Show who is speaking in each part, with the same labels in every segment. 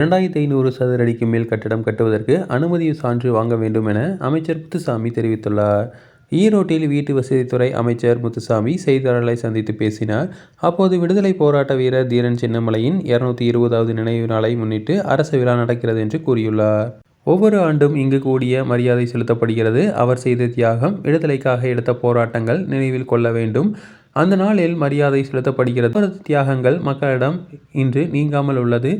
Speaker 1: இரண்டாயிரத்தி ஐநூறு சதுர அடிக்கு மேல் கட்டடம் கட்டுவதற்கு அனுமதி சான்று வாங்க வேண்டும் என அமைச்சர் முத்துசாமி தெரிவித்துள்ளார். ஈரோட்டில் வீட்டு வசதித்துறை அமைச்சர் முத்துசாமி செய்தியாளர்களை சந்தித்து பேசினார். அப்போது விடுதலை போராட்ட வீரர் தீரன் சின்னமலையின் இருநூத்தி இருபதாவது நினைவு நாளை முன்னிட்டு அரசு விழா நடக்கிறது என்று கூறியுள்ளார். ஒவ்வொரு ஆண்டும் இங்கு கூடிய மரியாதை செலுத்தப்படுகிறது. அவர் செய்த தியாகம் விடுதலைக்காக எடுத்த போராட்டங்கள் நினைவில் கொள்ள வேண்டும். அந்த நாளில் மரியாதை செலுத்தப்படுகிறது. அவரது தியாகங்கள் மக்களிடம் இன்று நீங்காமல் உள்ளது.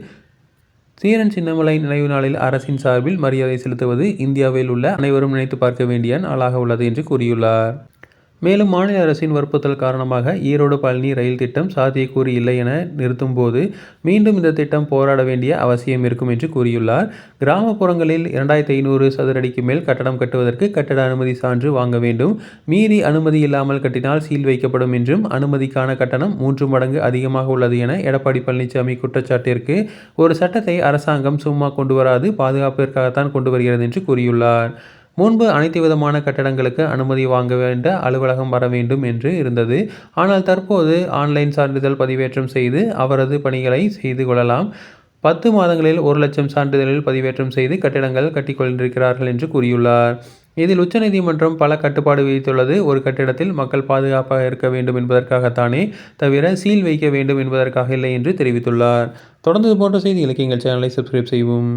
Speaker 1: சீரன் சின்னமலை நினைவு நாளில் அரசின் சார்பில் மரியாதை செலுத்துவது இந்தியாவில் உள்ள அனைவரும் நினைத்து பார்க்க வேண்டிய நாளாக உள்ளது என்று கூறியுள்ளார். மேலும் மாநில அரசின் வற்புறுத்தல் காரணமாக ஈரோடு பழனி ரயில் திட்டம் சாத்தியக்கூறு இல்லை என நிறுத்தும்போது மீண்டும் இந்த திட்டம் போராட வேண்டிய அவசியம் இருக்கும் என்று கூறியுள்ளார். கிராமப்புறங்களில் இரண்டாயிரத்தி ஐநூறு சதுரடிக்கு மேல் கட்டடம் கட்டுவதற்கு கட்டட அனுமதி சான்று வாங்க வேண்டும். மீறி அனுமதி இல்லாமல் கட்டினால் சீல் வைக்கப்படும் என்றும் அனுமதிக்கான கட்டணம் மூன்று மடங்கு அதிகமாக உள்ளது என எடப்பாடி பழனிசாமி குற்றச்சாட்டிற்கு ஒரு சட்டத்தை அரசாங்கம் சும்மா கொண்டு வராது பாதுகாப்பிற்காகத்தான் கொண்டு வருகிறது என்று கூறியுள்ளார். முன்பு அனைத்து விதமான கட்டடங்களுக்கு அனுமதி வாங்க வேண்ட அலுவலகம் வர வேண்டும் என்று இருந்தது. ஆனால் தற்போது ஆன்லைன் சான்றிதழ் பதிவேற்றம் செய்து அவரது பணிகளை செய்து கொள்ளலாம். பத்து மாதங்களில் ஒரு லட்சம் சான்றிதழில் பதிவேற்றம் செய்து கட்டிடங்கள் கட்டிக்கொண்டிருக்கிறார்கள் என்று கூறியுள்ளார். இதில் உச்சநீதிமன்றம் பல கட்டுப்பாடு விதித்துள்ளது. ஒரு கட்டிடத்தில் மக்கள் பாதுகாப்பாக இருக்க வேண்டும் என்பதற்காகத்தானே தவிர சீல் வைக்க வேண்டும் என்பதற்காக இல்லை என்று தெரிவித்துள்ளார். தொடர்ந்து போன்ற செய்திகளுக்கு எங்கள் சேனலை சப்ஸ்கிரைப் செய்வோம்